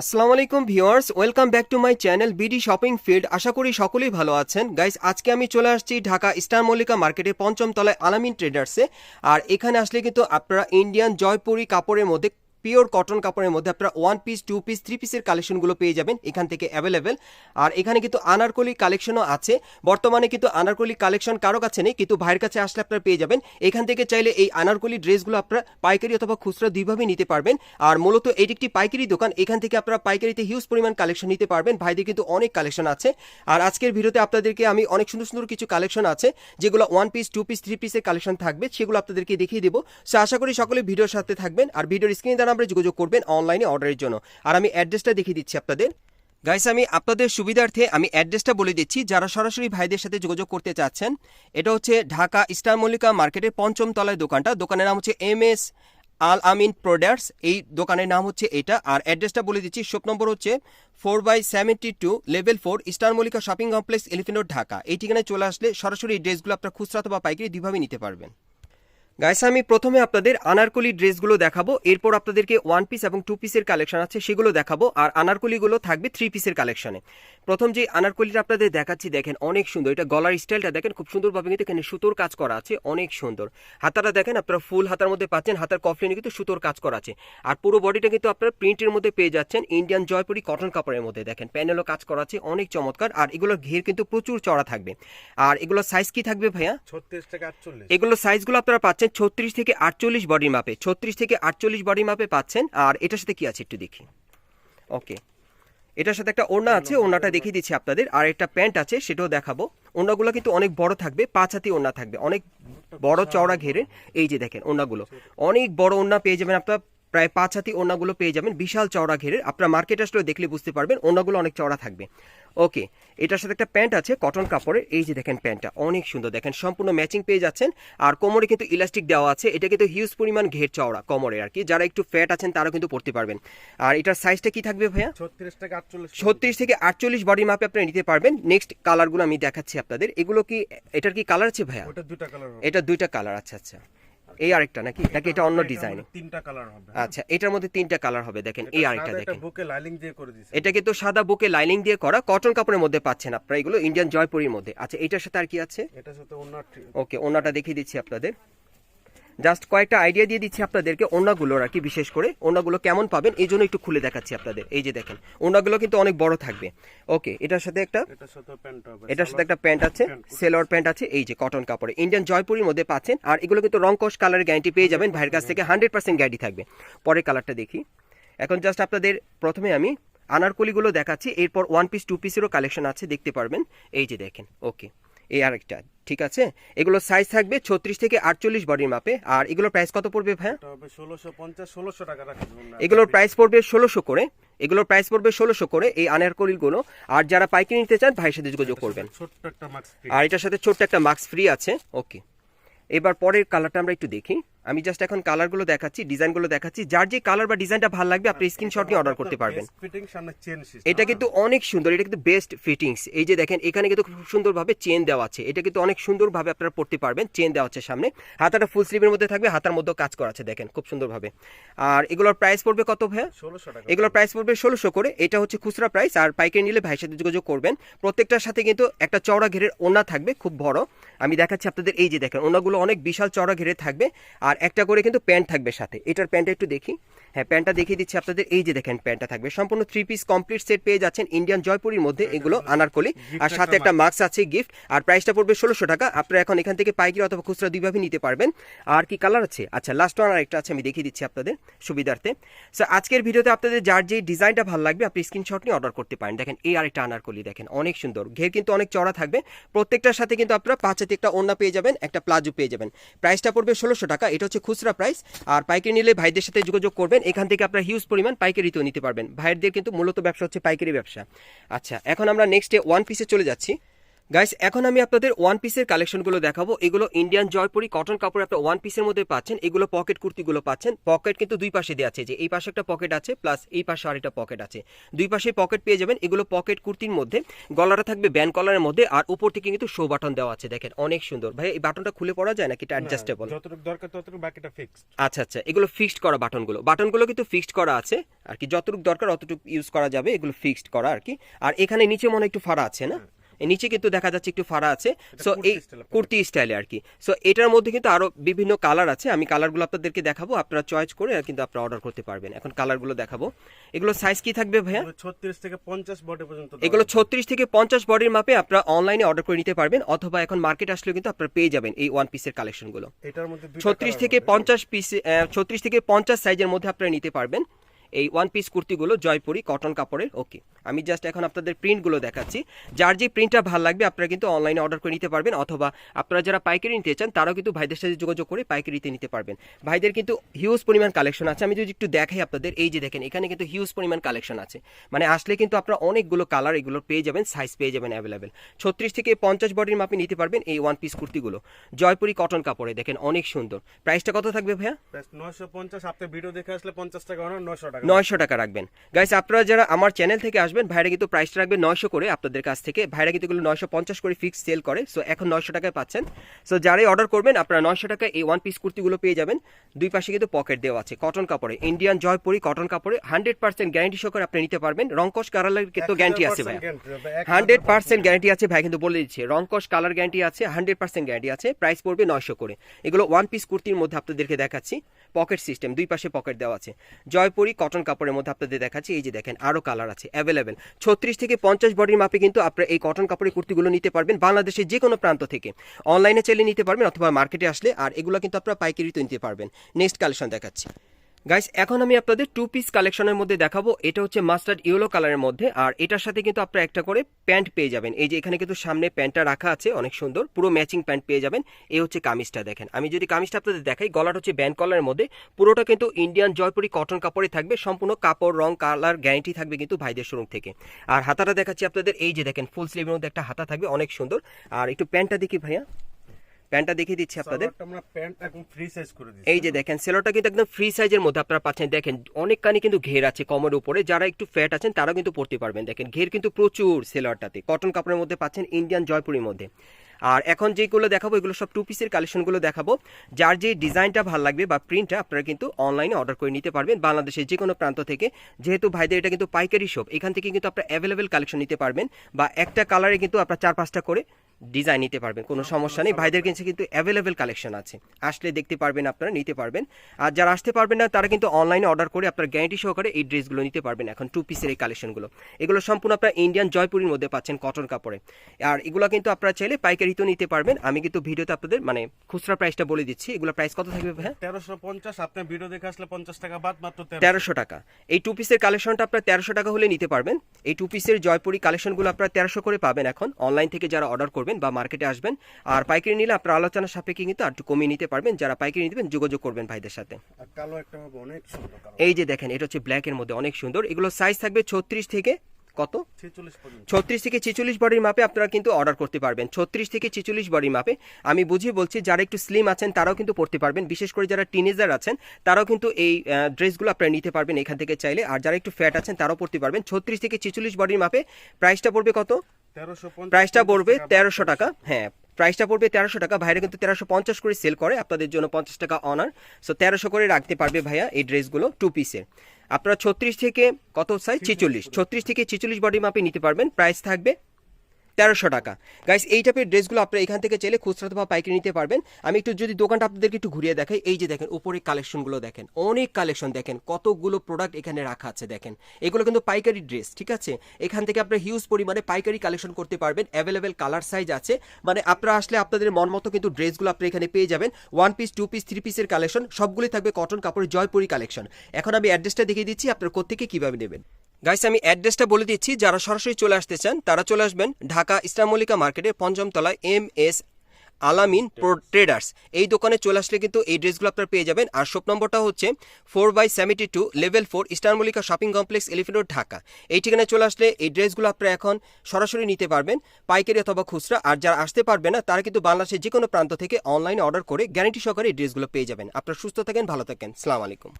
আসসালামু আলাইকুম viewers, welcome back to my channel BD shopping field. আশা করি সকলেই ভালো আছেন। গাইস, আজকে আমি চলে আসছি ঢাকা স্টার মল্লিকা মার্কেটের পঞ্চম তলায় আলামিন ট্রেডার্সে। আর এখানে আসলে কিন্তু আপনারা ইন্ডিয়ান জয়পুরি কাপড়ের মধ্যে পিওর কটন কাপড়ের মধ্যে আপনারা one piece two piece three পিসের কালেকশনগুলো পেয়ে যাবেন এখান থেকে অ্যাভেলেবেল আর এখানে কিন্তু আনারকলি কালেকশনও আছে। বর্তমানে কিন্তু আনারকলি কালেকশন কারও কাছে নেই, কিন্তু ভাইয়ের কাছে আসলে আপনারা পেয়ে যাবেন। এখান থেকে চাইলে এই আনারকলি ড্রেসগুলো আপনারা পাইকারি অথবা খুচরা দুইভাবে নিতে পারবেন। আর মূলত এটি একটি পাইকারি দোকান, এখান থেকে আপনারা পাইকারিতে হিউজ পরিমাণ কালেকশন নিতে পারবেন। ভাইদের কিন্তু অনেক কালেকশন আছে। আর আজকের ভিডিওতে আপনাদেরকে আমি অনেক সুন্দর সুন্দর কিছু কালেকশন আছে, যেগুলো one piece two piece three পিসের কালেকশন থাকবে, সেগুলো আপনাদেরকে দেখিয়ে দেবো। সো আশা করি সকলে ভিডিওর সাথে থাকবেন। আর ভিডিওর স্ক্রিনে দ্বারা আমরা যোগাযোগ করবেন অনলাইনে অর্ডারের জন্য। আর আমি অ্যাড্রেসটা দেখিয়ে দিচ্ছি আপনাদের। গাইস আমি আপনাদের সুবিধার্থে আমি অ্যাড্রেসটা বলে দিচ্ছি, যারা সরাসরি ভাইদের সাথে যোগাযোগ করতে চাচ্ছেন। এটা হচ্ছে ঢাকা স্টার মল্লিকা মার্কেটের পঞ্চম তলায় দোকানটা। দোকানের নাম হচ্ছে M S Al Amin products. এই দোকানের নাম হচ্ছে এটা। আর অ্যাড্রেসটা বলে দিচ্ছি, শপ নম্বর হচ্ছে four by seventy two level four star Mallika shopping complex, elephant Dhaka. এই ঠিকানায় চলে আসলে সরাসরি ড্রেসগুলো আপনার খুচরা অথবা পাইকারি দুইভাবে নিতে পারবেন। গাইস আমি প্রথমে আপনাদের আনারকলি ড্রেসগুলো দেখাবো এরপর আপনাদেরকে ওয়ান পিস এবং টু পিসের কালেকশন আছে সেগুলো দেখাবো আর আনারকলিগুলো থাকবে থ্রি পিসের কালেকশনে প্রথম যে আনারকলিটা আপনাদের দেখাচ্ছি দেখেন অনেক সুন্দর এটা গলার স্টাইলটা দেখেন খুব সুন্দরভাবে কিন্তু এখানে সুতোর কাজ করা আছে অনেক সুন্দর। হাতাটা দেখেন আপনারা ফুল হাতার মধ্যে পাচ্ছেন হাতার কফলিনে কিন্তু সুতোর কাজ করা আছে। আর পুরো বডিটা কিন্তু আপনারা প্রিন্টের মধ্যে পেয়ে যাচ্ছেন ইন্ডিয়ান জয়পুরি কটন কাপড়ের মধ্যে দেখেন প্যানেলও কাজ করা আছে অনেক চমৎকার আর এগুলোর ঘের কিন্তু প্রচুর চড়া থাকবে। আর এগুলোর সাইজ কি থাকবে ভাইয়া? ছত্রিশ থেকে আটচল্লিশ। এগুলো সাইজগুলো আপনারা পাচ্ছেন ছত্রিশ থেকে আটচল্লিশ বডির মাপে ছত্রিশ থেকে আটচল্লিশ বডির মাপে পাচ্ছেন। আর এটার সাথে কি আছে একটু দেখি। ওকে এটার সাথে একটা ওড়না আছে, ওড়নাটা দেখিয়ে দিচ্ছি আপনাদের। আর একটা প্যান্ট আছে, সেটাও দেখাবো। ওড়নাগুলো কিন্তু অনেক বড় থাকবে, পাঁচ হাতি ওড়না থাকবে। অনেক বড় চওড়া ঘেরে এই যে দেখেন ওড়নাগুলো। অনেক বড় ওড়না পেয়ে যাবেন আপনার, প্রায় পাঁচ হাতি ওড়নাগুলো পেয়ে যাবেন। বিশাল চওড়া ঘেরে আপনার মার্কেট আসলে দেখলে বুঝতে পারবেন, ওড়নাগুলো অনেক চওড়া থাকবে। ওকে এটার সাথে একটা প্যান্ট আছে কটন কাপড়ের এই যে দেখেন প্যান্টটা অনেক সুন্দর দেখেন সম্পূর্ণ ম্যাচিং পেয়ে যাচ্ছেন। আর কোমরে কিন্তু ইলাস্টিক দেওয়া আছে এটা কিন্তু হিউজ পরিমাণ ঘের চওড়া কোমরে আর কি যারা একটু ফ্যাট আছেন তারা কিন্তু পড়তে পারবেন। আর এটার সাইজটা কি থাকবে ভাইয়া? ছত্রিশ থেকে আটচল্লিশ ছত্রিশ থেকে আটচল্লিশ বডি মাপে আপনি নিতে পারবেন। নেক্সট কালারগুলো আমি দেখাচ্ছি আপনাদের। এগুলো কি এটার কি কালার আছে ভাইয়া? ওটা দুটা কালার এটা দুইটা কালার আচ্ছা আচ্ছা। এই আরেকটা নাকি? নাকি এটা অন্য ডিজাইন তিনটা কালার হবে। আচ্ছা এটার মধ্যে তিনটা কালার হবে দেখেন এই আরেকটা দেখেন। বুকে লাইলিং দিয়ে করে দিয়েছে এটা কিন্তু সাদা বুকে লাইনিং দিয়ে করা কটন কাপড়ের মধ্যে পাচ্ছেন আপনারা এগুলো ইন্ডিয়ান জয়পুরীর মধ্যে। আচ্ছা এটার সাথে আর কি আছে? এটার সাথে অন্য ওকে ওনাটা দেখিয়ে দিচ্ছি আপনাদের। জাস্ট কয়েকটা আইডিয়া দিয়ে দিচ্ছি আপনাদেরকে ওনাগুলোর আর কি বিশেষ করে। ওনাগুলো কেমন পাবেন? এই জন্য একটু খুলে দেখাচ্ছি আপনাদের। এই যে দেখেন ওনাগুলো কিন্তু অনেক বড় থাকবে। ওকে এটার সাথে একটা এটার সাথে একটা প্যান্ট আছে সেলোয়ার প্যান্ট আছে এই যে কটন কাপড়ে। ইন্ডিয়ান জয়পুরির মধ্যে পাচ্ছেন আর এগুলো কিন্তু রংকশ কালারের গ্যারান্টি পেয়ে যাবেন ভাইয়ের কাছ থেকে হান্ড্রেড পার্সেন্ট গ্যারান্টি থাকবে। পরের কালারটা দেখি। এখন জাস্ট আপনাদের প্রথমে আমি আনারকলিগুলো দেখাচ্ছি এরপর ওয়ান পিস টু পিসেরও কালেকশন আছে দেখতে পারবেন। এই যে দেখেন ওকে এই আরেকটা ঠিক আছে? এগুলো সাইজ থাকবে ছত্রিশ থেকে আটচল্লিশ বডির মাপে আর এগুলোর প্রাইস কত পড়বে ভাই ষোলোশো পঞ্চাশ ষোলোশো টাকা এগুলোর প্রাইস পড়বে ষোলোশো করে। এগুলোর প্রাইস পড়বে ষোলোশো করে এই আনারকলিগুলো। আর যারা পাইকারি নিতে চান ভাইয়ের সাথে যোগাযোগ করবেন। আর এটার সাথে ছোট্ট একটা মাস্ক ফ্রি আছে। ওকে। এবার পরের কালারটা আমরা একটু দেখি। আমি জাস্ট এখন কালারগুলো দেখাচ্ছি ডিজাইনগুলো দেখাচ্ছি। যার যে কালার বা ডিজাইনটা ভালো লাগবে আপনি স্ক্রিনশট নিয়ে অর্ডার করতে পারবেন। এটা কিন্তু অনেক সুন্দর এটা কিন্তু বেস্ট ফিটিংস এই যে দেখেন এখানে কিন্তু খুব সুন্দরভাবে চেন দেওয়া আছে। এটা কিন্তু অনেক সুন্দরভাবে আপনারা পড়তে পারবেন চেন দেওয়া আছে সামনে। হাতাটা ফুল স্লিভের মধ্যে থাকবে হাতার মধ্যে কাজ করা আছে দেখেন খুব সুন্দরভাবে। আর এগুলোর প্রাইস পড়বে কত ভাই এগুলোর প্রাইস পড়বে ষোলোশো করে। এটা হচ্ছে খুচরা প্রাইস আর পাইকারি নিলে ভাইয়ের সাথে যোগাযোগ করবেন। প্রত্যেকটার সাথে কিন্তু একটা চওড়া ঘেরের ওনা থাকবে খুব বড়। আমি দেখাচ্ছি আপনাদের এই যে দেখেন ওনাগুলো অনেক বিশাল চড়া ঘেরে থাকবে আর একটা করে কিন্তু প্যান্ট থাকবে সাথে। এটার প্যান্টটা একটু দেখি। হ্যাঁ প্যান্টটা দেখিয়ে দিচ্ছি আপনাদের এই যে দেখেন প্যান্টটা থাকবে। সম্পূর্ণ থ্রি পিস কমপ্লিট সেট পেয়ে যাচ্ছেন ইন্ডিয়ান জয়পুরির মধ্যে এগুলো আনারকলি। আর সাথে একটা মাস্ক আছে গিফট আর প্রাইসটা পড়বে ষোলোশো টাকা। আপনারা এখন এখান থেকে পাইকারি অথবা খুচরা দুইভাবে নিতে পারবেন। আর কি কালার আছে? আচ্ছা লাস্ট ওয়ান আরেকটা আছে আমি দেখিয়ে দিচ্ছি আপনাদের সুবিধার্থে। সো আজকের ভিডিওতে আপনাদের যার যে ডিজাইনটা ভালো লাগবে আপনি স্ক্রিনশট নিয়ে অর্ডার করতে পারেন। দেখেন এই আরেকটা আনারকলি দেখেন অনেক সুন্দর। ঘের কিন্তু অনেক চড়া থাকবে। প্রত্যেকটার সাথে কিন্তু আপনারা পাঁচ একটা ওড়না পেয়ে যাবেন, একটা প্লাজো পেয়ে যাবেন। প্রাইসটা পড়বে ষোলোশো টাকা, এটা হচ্ছে খুচরা প্রাইস আর পাইকারি নিলে ভাইদের সাথে যোগাযোগ করবেন, এখান থেকে আপনার হিউজ পরিমাণ পাইকারিতেও নিতে পারবেন। ভাইয়েরদের কিন্তু মূলত ব্যবসা হচ্ছে পাইকারি ব্যবসা। আচ্ছা এখন আমরা নেক্সটে ওয়ান পিসে চলে যাচ্ছি। গাইস এখন আমি আপনাদের ওয়ান পিসের কালেকশনগুলো দেখাবো। এগুলো ইন্ডিয়ান জয়পুরি কটন কাপড় আপনার ওয়ান পিসের মধ্যে পাচ্ছেন। এগুলো পকেট কুর্তিগুলো পাচ্ছেন। পকেট কিন্তু দুই পাশে দেওয়া আছে যে এই পাশে একটা পকেট আছে প্লাস এই পাশে আরেকটা পকেট আছে। দুই পাশে পকেট পেয়ে যাবেন। এগুলো পকেট কুর্তির মধ্যে গলাটা থাকবে ব্যান কলারের মধ্যে আর উপর থেকে কিন্তু শো বাটন দেওয়া আছে। দেখেন অনেক সুন্দর। ভাই এই বাটনটা খুলে পড়া যায় নাকি? এটা অ্যাডজাস্টেবল যতটুকু দরকার ততটুকু বাকিটা ফিক্সড আচ্ছা আচ্ছা। এগুলো ফিক্সড করা বাটনগুলো বাটনগুলো কিন্তু ফিক্সড করা আছে। আর কি যতটুকু দরকার অতটুকু ইউজ করা যাবে। এগুলো ফিক্সড করা আর কি। আর এখানে নিচে মনে হয় একটু ফাড়া আছে না? এই নিচে কিন্তু দেখা যাচ্ছে একটু ফাড়া আছে। সো কুর্তি এই কুর্তি স্টাইলে আর কি সো এটার মধ্যে কিন্তু আরও বিভিন্ন কালার আছে। আমি কালারগুলো আপনাদেরকে দেখাবো। আপনারা চয়েস করে কিন্তু আপনারা অর্ডার করতে পারবেন। এখন কালারগুলো দেখাবো। এগুলো সাইজ কি থাকবে ভাইয়া? ছত্রিশ থেকে পঞ্চাশ বডি পর্যন্ত এগুলো। ছত্রিশ থেকে পঞ্চাশ বডির মাপে আপনারা অনলাইনে অর্ডার করে নিতে পারবেন। অথবা এখন মার্কেট আসলেও কিন্তু আপনারা পেয়ে যাবেন এই ওয়ান পিসের কালেকশনগুলো এটার মধ্যে ছত্রিশ থেকে। পঞ্চাশ পিস ছত্রিশ থেকে পঞ্চাশ সাইজের মধ্যে আপনারা নিতে পারবেন। এই ওয়ান পিস কুর্তিগুলো জয়পুরি কটন কাপড়ের ওকে আমি জাস্ট এখন আপনাদের প্রিন্টগুলো দেখাচ্ছি। যার যে প্রিন্টটা ভালো লাগবে, আপনারা কিন্তু অনলাইনে অর্ডার করে নিতে পারবেন, অথবা আপনারা যারা পাইকারি নিতে চান, তারাও কিন্তু ভাইদের সাথে যোগাযোগ করে পাইকারিতে নিতে পারবেন। ভাইদের কিন্তু হিউজ পরিমাণ কালেকশন আছে। আমি যদি একটু দেখাই আপনাদের, এই যে দেখেন, এখানে কিন্তু হিউজ পরিমাণ কালেকশন আছে। মানে আসলে কিন্তু আপনারা অনেকগুলো কালার এগুলো পেয়ে যাবেন সাইজ পেয়ে যাবেন অ্যাভেলেবেল ছত্রিশ থেকে পঞ্চাশ বডির মাপে নিতে পারবেন এই ওয়ান পিস কুর্তিগুলো। জয়পুরি কটন কাপড়ে, দেখেন, অনেক সুন্দর। প্রাইসটা কত থাকবে ভাইয়া? Price 950 আপনি ভিডিও দেখে আসলে 50 টাকা 900 টাকা। নয়শো টাকা রাখবেন। গাইস আপনারা যারা আমার চ্যানেল থেকে আসবেন ভাইরা কিন্তু প্রাইসটা রাখবে নয়শো করে আপনাদের কাছ থেকে। ভাইরা কিন্তু এগুলো নয়শো পঞ্চাশ করে ফিক্স সেল করে সো এখন নয়শো টাকায় পাচ্ছেন। সো যারাই অর্ডার করবেন আপনারা নয়শো টাকায় এই ওয়ান পিস কুর্তিগুলো পেয়ে যাবেন। দুই পাশে কিন্তু পকেট দেওয়া আছে কটন কাপড়ে। ইন্ডিয়ান জয়পুরি কটন কাপড়ে হান্ড্রেড পার্সেন্ট গ্যারান্টি সহকারে আপনি নিতে পারবেন। রংকশ কালারের কিন্তু গ্যারান্টি আছে ভাই 1000% guarantee হবে, এক হান্ড্রেড পার্সেন্ট গ্যারান্টি আছে ভাই কিন্তু বলে দিচ্ছে। রংকশ কালার গ্যারান্টি আছে হান্ড্রেড পার্সেন্ট গ্যারান্টি আছে। প্রাইস পড়বে নয়শো করে। এগুলো ওয়ান পিস কুর্তির মধ্যে আপনাদেরকে দেখাচ্ছি। পকেট সিস্টেম, দুই পাশে পকেট দেওয়া আছে। জয়পুরি কটন কাপড়ের মধ্যে আপনাদের দেখাচ্ছি, এই যে দেখেন, আরও কালার আছে অ্যাভেলেবেল ছত্রিশ থেকে পঞ্চাশ বডির মাপে কিন্তু আপনারা এই কটন কাপড়ের কুর্তিগুলো নিতে পারবেন বাংলাদেশের যে কোনো প্রান্ত থেকে। অনলাইনে চাইলে নিতে পারবেন অথবা মার্কেটে আসলে, আর এগুলো কিন্তু আপনারা পাইকারিতে নিতে পারবেন। নেক্সট কালেকশন দেখাচ্ছি। গাইস এখন আমি আপনাদের টু পিস কালেকশনের মধ্যে দেখাবো। এটা হচ্ছে মাস্টার্ড ইয়েলো কালারের মধ্যে, আর এটার সাথে কিন্তু আপনারা একটা করে প্যান্ট পেয়ে যাবেন। এই যে এখানে কিন্তু সামনে প্যান্টটা রাখা আছে, অনেক সুন্দর, পুরো ম্যাচিং প্যান্ট পেয়ে যাবেন। এই হচ্ছে কামিজটা দেখেন। আমি যদি কামিজটা আপনাদের দেখাই, গলাটা হচ্ছে ব্যান্ড কলারের মধ্যে, পুরোটা কিন্তু ইন্ডিয়ান জয়পুরি কটন কাপড়ে থাকবে, সম্পূর্ণ কাপড়, রং কালার গ্যারেন্টি থাকবে কিন্তু ভাইদের শোরুম থেকে। আর হাতাটা দেখাচ্ছি আপনাদের, এই যে দেখেন ফুল স্লিভের মধ্যে একটা হাতা থাকবে, অনেক সুন্দর। আর একটু প্যান্টটা দেখি ভাইয়া। প্যান্টটা দেখিয়ে দিচ্ছি আপনাদের। আমরা প্যান্ট একদম ফ্রি সাইজ করে দিয়েছি এই যে দেখেন সেলোটা কিন্তু একদম ফ্রি সাইজের মধ্যে আপনারা পাচ্ছেন। দেখেন অনেকখানি কিন্তু ঘের আছে কমের উপরে। যারা একটু ফ্যাট আছেন তারাও কিন্তু পড়তে পারবেন। দেখেন ঘের কিন্তু প্রচুর সেলোয়ারটাতে। কটন কাপড়ের মধ্যে পাচ্ছেন ইন্ডিয়ান জয়পুরের মধ্যে। আর এখন যেগুলো দেখাবো এগুলো সব টু পিসের কালেকশনগুলো দেখাবো। যার যে ডিজাইনটা ভালো লাগবে বা প্রিন্টটা আপনারা কিন্তু অনলাইনে অর্ডার করে নিতে পারবেন। বাংলাদেশের যে কোনো প্রান্ত থেকে। যেহেতু ভাইদের এটা কিন্তু পাইকারি শপ এখান থেকে কিন্তু আপনারা অ্যাভেলেবেল কালেকশন নিতে পারবেন। বা একটা কালারে কিন্তু আপনারা চার পাঁচটা করে ডিজাইন নিতে পারবেন কোনো সমস্যা নেই। ভাইদের কাছে কিন্তু অ্যাভেলেবেল কালেকশন আছে। আসলে দেখতে পারবেন আপনারা নিতে পারবেন। আর যারা আসতে পারবেন না তারা কিন্তু অনলাইনে অর্ডার করে আপনার গ্যারান্টি সহকারে এই ড্রেসগুলো নিতে পারবেন এখন টু পিসের এই কালেকশনগুলো এগুলো সম্পূর্ণ আপনার ইন্ডিয়ান জয়পুরের মধ্যে পাচ্ছেন কটন কাপড়ে। আর এগুলো কিন্তু আপনারা চাইলে পাইকারিতেও নিতে পারবেন। আমি কিন্তু ভিডিওতে আপনাদের মানে খুচরা প্রাইসটা বলে দিচ্ছি। এগুলো প্রাইস কত থাকবে ভাই তেরোশো পঞ্চাশ আপনার ভিডিও দেখে আসলে 50 টাকা বাদ মাত্র তেরোশো। টাকা। এই টু পিসের কালেকশনটা আপনার তেরোশো টাকা হলে নিতে পারবেন। এই টু পিসের জয়পুরি কালেকশনগুলো আপনারা তেরোশো করে পাবেন এখন অনলাইন থেকে যারা অর্ডার করবেন। বা মার্কেটে আসবেন। আর পাইকারি নিলে আপনার আলোচনা সাপেক্ষে কিন্তু আর একটু কমিয়ে নিতে পারবেন। যারা পাইকারি নিতে যোগাযোগ করবেন ভাইদের সাথে। কালো একটা অনেক সুন্দর এই যে দেখেন এটা হচ্ছে ব্ল্যাকের মধ্যে অনেক সুন্দর। এগুলো সাইজ থাকবে ছত্রিশ থেকে কত? ছত্রিশ থেকে ছেচল্লিশ বডির মাপে আপনারা কিন্তু অর্ডার করতে পারবেন। ছত্রিশ থেকে ছেচল্লিশ বডির মাপে। আমি বুঝিয়ে বলছি যারা একটু স্লিম আছেন তারাও কিন্তু পড়তে পারবেন। বিশেষ করে যারা টিনেজার আছেন তারাও কিন্তু এই ড্রেসগুলো আপনারা নিতে পারবেন এখান থেকে চাইলে। আর যারা একটু ফ্যাট আছেন তারাও পড়তে পারবেন। ছত্রিশ থেকে ছেচল্লিশ বডির মাপে প্রাইসটা পড়বে কত? 1350 প্রাইসটা পড়বে তেরোশো টাকা হ্যাঁ প্রাইসটা পড়বে তেরোশো টাকা। ভাইরা কিন্তু তেরোশো পঞ্চাশ করে সেল করে আপনাদের জন্য পঞ্চাশ টাকা অনার সো তেরোশো করে রাখতে পারবে ভাইয়া এই ড্রেসগুলো টু পিসের আপনারা ছত্রিশ থেকে কত সাইজ ছেচল্লিশ ছত্রিশ থেকে ছেচল্লিশ বডি মাপে নিতে পারবেন। প্রাইস থাকবে তেরোশো টাকা। গাইস এই টাইপের ড্রেসগুলো আপনারা এখান থেকে চাইলে খুচরা অথবা পাইকারি নিতে পারবেন। আমি একটু যদি দোকানটা আপনাদেরকে একটু ঘুরিয়ে দেখাই, এই যে দেখেন, উপরে কালেকশনগুলো দেখেন, অনেক কালেকশন দেখেন, কতগুলো প্রোডাক্ট এখানে রাখা আছে দেখেন। এগুলো কিন্তু পাইকারি ড্রেস ঠিক আছে? এখান থেকে আপনারা হিউজ পরিমাণে পাইকারি কালেকশন করতে পারবেন অ্যাভেলেবেল কালার সাইজ আছে। মানে আপনারা আসলে আপনাদের মন মতো কিন্তু ড্রেসগুলো আপনারা এখানে পেয়ে যাবেন। One piece two piece three পিসের কালেকশন সবগুলোই থাকবে কটন কাপড়ের জয়পুরি কালেকশন এখন আমি অ্যাড্রেসটা দেখিয়ে দিচ্ছি, আপনারা কোথেকে কীভাবে নেবেন। গাইস আমি অ্যাড্রেসটা বলে দিচ্ছি, যারা সরাসরি চলে আসতে চান, তারা চলে আসবেন ঢাকা ইস্টার মল্লিকা মার্কেটের পঞ্চম তলায় M S Alamin pro traders এই দোকানে চলে আসলে কিন্তু এই ড্রেসগুলো আপনারা পেয়ে যাবেন। আর শপ নম্বরটা হচ্ছে four by seventy two, level four star Mallika shopping complex, elephant road, Dhaka. এই ঠিকানায় চলে আসলে এই ড্রেসগুলো আপনারা এখন সরাসরি নিতে পারবেন, পাইকারি অথবা খুচরা। আর যারা আসতে পারবে না, তারা কিন্তু বাংলাদেশের যে কোনো প্রান্ত থেকে অনলাইনে অর্ডার করে গ্যারান্টি সহকারে এই ড্রেসগুলো পেয়ে যাবেন। আপনারা সুস্থ থাকেন, ভালো থাকেন। সালাম আলাইকুম।